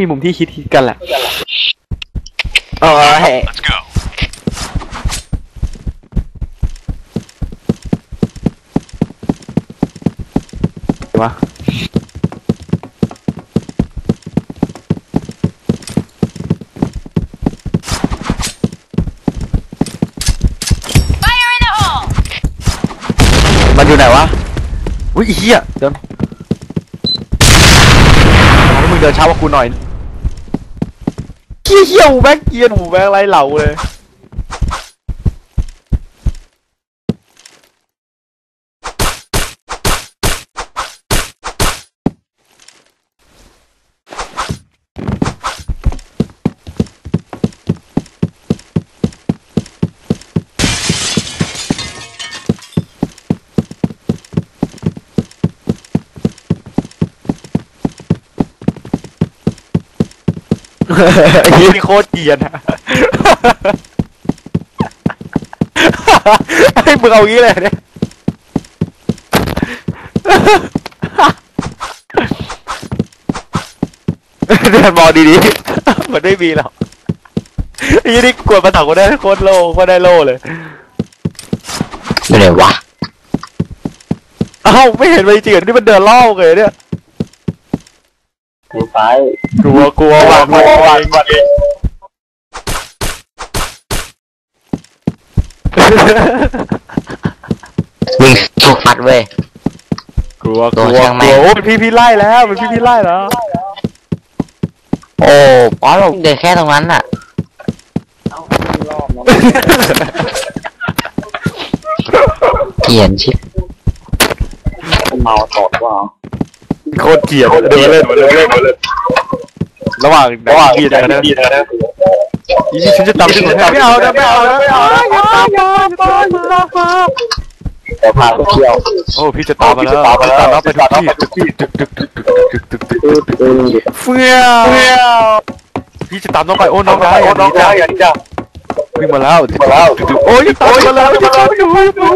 มีมุมที่คิดคิดกันแหละโอ้ย Let's go. วะมันอยู่ไหนวะ อุ้ยอีเหี้ยเดินให้มึงเดินช้ากว่ากูหน่อย เหี้ยเหี้ยหูแบกเกียนหูแบกไรเหล่าเลย ไอ้นี่โคตรเกรียนอะให้มึงเอางี้เลยเนี่ยเดินมองดีๆมันไม่มีหรอกไอ้นี่กวนมาถักก็ได้โคตรโล่ก็ได้โล่เลย อยู่ไหนวะ เอ้าไม่เห็นมันจริงๆเหรอนี่มันเดินล่อเลยเนี่ย อยู่ซ้ายกลัวกลัวหวาดหวาดหวาดหวาดวิ่งถูกฟัดเว้ย กลัวกโดลันวช่างกแม่ลัวงโอ้เป็นพี่พี่ไล่แล้วเป็นพี่พี่ไล่แล้วโอ้ป๊อปเดินแค่ตรงนั้นน่ะเกลียนชิบเมาตดว่า โคตรเกลียดเดินเล่นเดินเล่นเดินเล่นระหว่างระหว่างเกลียดกันนะอีนี่ฉันจะตามที่คุณไม่เอานะไม่เอานะไม่เอานะอย่าตามมาอย่าตามมาแต่พาไปเที่ยวโอ้พี่จะตามมาแล้วตามมาแล้วไปทุกที่ตึกตึกตึกตึกตึกตึกตึกตึกตึกตึกเฟี้ยวพี่จะตามน้องไปโอ้น้องได้โอ้น้องได้อย่าจ้าวิ่งมาแล้วมาแล้วโอ้ยตามมาแล้วจะตามอยู่ตายครับเฮีย